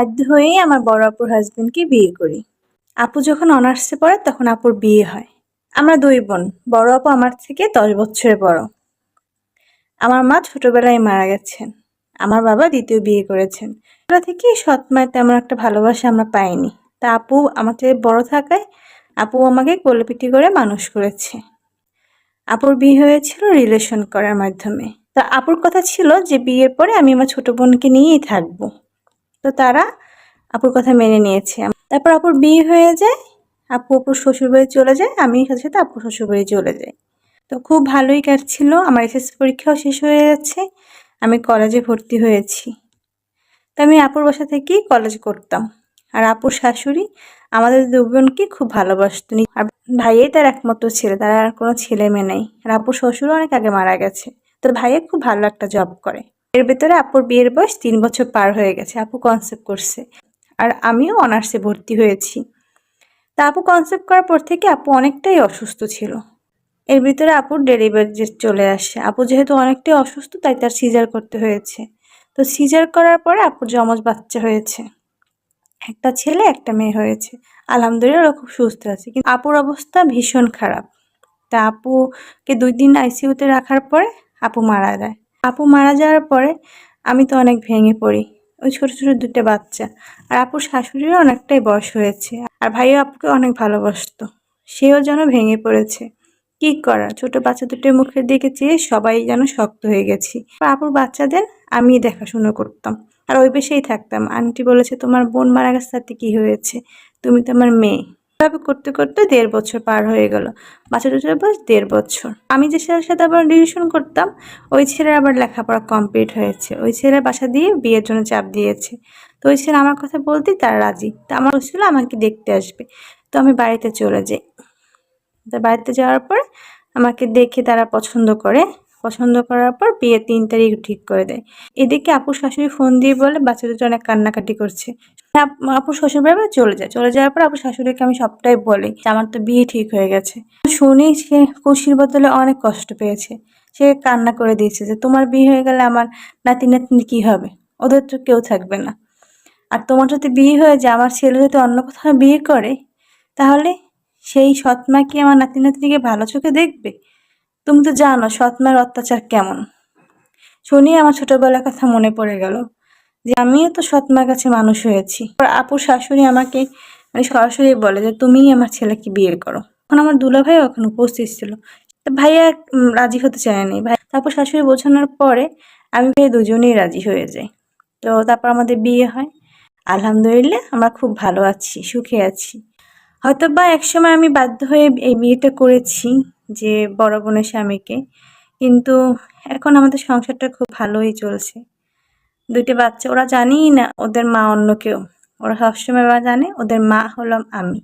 বাধ্য হয়েই আমার বড় আপুর হাজবেন্ডকে বিয়ে করি। আপু যখন অনার্সে পড়ে, তখন আপুর বিয়ে হয়। আমরা দুই বোন, বড় আপু আমার থেকে দশ বছরের বড়। আমার মা ছোটবেলায় মারা গেছেন। আমার বাবা দ্বিতীয় বিয়ে করেছেন। ছোটবেলা থেকে সৎ মায়ের তেমন একটা ভালোবাসা আমরা পাইনি। তা আপু আমার থেকে বড় থাকায়, আপু আমাকে কোলেপিটি করে মানুষ করেছে। আপুর বিয়ে হয়েছিল রিলেশন করার মাধ্যমে। তা আপুর কথা ছিল যে বিয়ের পরে আমি আমার ছোট বোনকে নিয়েই থাকব। তো তারা আপুর কথা মেনে নিয়েছে। তারপর আপুর বিয়ে হয়ে যায়, আপু আপুর শ্বশুরবাড়ি চলে যায় আমি সাথে সাথে আপুর শ্বশুরবাড়ি চলে যাই। তো খুব ভালোই কাটছিল, আমার এসএসসি পরীক্ষাও শেষ হয়ে যাচ্ছে, আমি কলেজে ভর্তি হয়েছি। তো আমি আপুর বাসা থেকেই কলেজ করতাম। আর আপুর শাশুড়ি আমাদের দুজনকে খুব ভালোবাসতো আর ভাইয়াই তার একমাত্র ছেলে, তার আর কোনো ছেলে মেয়ে নেই। আর আপুর শ্বশুরও অনেক আগে মারা গেছে। তোর ভাইয়া খুব ভালো একটা জব করে। এর ভেতরে আপুর বিয়ের বয়স তিন বছর পার হয়ে গেছে, আপু কনসেপ্ট করছে। আর আমিও অনার্সে ভর্তি হয়েছি। তা আপু কনসেপ্ট করার পর থেকে আপু অনেকটাই অসুস্থ ছিল। এর ভিতরে আপুর ডেলিভারি চলে আসে, আপু যেহেতু অনেকটাই অসুস্থ, তাই তার সিজার করতে হয়েছে। তো সিজার করার পরে আপুর জমজ বাচ্চা হয়েছে। একটা ছেলে, একটা মেয়ে হয়েছে। আলহামদুলিল্লাহ ওরা খুব সুস্থ আছে, কিন্তু আপুর অবস্থা ভীষণ খারাপ। তা আপুকে দুই দিন আইসিইউতে রাখার পরে আপু মারা যায়। আপু মারা যাওয়ার পরে আমি তো অনেক ভেঙে পড়ি। ওই ছোট ছোট দুটো বাচ্চা। আর আপুর শাশুড়িরও অনেকটাই বয়স হয়েছে। আর ভাইও আপুকে অনেক ভালোবাসতো। সেও যেন ভেঙে পড়েছে। কি করা? ছোট বাচ্চা দুটোর মুখের দিকে চেয়ে সবাই যেন শক্ত হয়ে গেছি। আপুর বাচ্চাদের আমি দেখাশুনো করতাম। আর ওই বেশেই থাকতাম। আন্টি বলেছে, তোমার বোন মারা গেছে, তাতে কি হয়েছে? তুমি তো আমার মেয়ে। এভাবে করতে করতে দেড় বছর পার হয়ে গেল। বাচ্চা দুটোর বয়স দেড় বছর। আমি যে ছেলের সাথে আবার রিলেশন করতাম, ওই ছেলের আবার লেখাপড়া কমপ্লিট হয়েছে। ওই ছেলের বাসা দিয়ে বিয়ের জন্য চাপ দিয়েছে। তো ওই ছেলে আমার কথা বলতেই তার রাজি। তা আমার ছিল আমাকে দেখতে আসবে। তো আমি বাড়িতে চলে যাই। তা বাড়িতে যাওয়ার পর আমাকে দেখে তারা পছন্দ করে পছন্দ করার পর বিয়ে তিন তারিখ ঠিক করে দেয়। এদিকে আপুর শাশুড়ি ফোন দিয়ে বলে বাচ্চা দুটো অনেক কান্নাকাটি করছে। আপ- আপুর শ্বশুর বাড়ি চলে যায়। চলে যাওয়ার পর আপুর শাশুড়িকে আমি সবটাই বলি যে, আমার তো বিয়ে ঠিক হয়ে গেছে। শুনি সে খুশির বদলে অনেক কষ্ট পেয়েছে। সে কান্না করে দিয়েছে যে, তোমার বিয়ে হয়ে গেলে আমার নাতি নাতনি কি হবে? ওদের তো কেউ থাকবে না। আর তোমার যদি বিয়ে হয়ে যায়, আমার ছেলে যদি অন্য কোথাও বিয়ে করে, তাহলে সেই সৎমা কি আমার নাতি নাতনিকে ভালো চোখে দেখবে? তুমি তো জানো সৎমার অত্যাচার কেমন। শুনি আমার ছোটবেলার কথা মনে পড়ে গেল যে আমিও তো সৎমার কাছে মানুষ হয়েছি। আপুর শাশুড়ি আমাকে মানে সরাসরি বলে যে তুমিই আমার ছেলেকে বিয়ে করো। এখন আমার দুলা ভাই ওখানে উপস্থিত ছিল। ভাইয়া রাজি হতে চায়নি। ভাই তারপর শাশুড়ি বোঝানোর পরে আমি ভাই দুজনেই রাজি হয়ে যাই। তো তারপর আমাদের বিয়ে হয়। আলহামদুলিল্লাহ আমরা খুব ভালো আছি, সুখে আছি। হয়তো বা একসময় আমি বাধ্য হয়ে এই বিয়েটা করেছি। যে বড় বোনের স্বামীকে। কিন্তু এখন আমাদের সংসারটা খুব ভালোই চলছে। দুইটা বাচ্চা, ওরা জানেই না ওদের মা অন্য কেউ। ওরা সবসময় বা জানে ওদের মা হলাম আমি।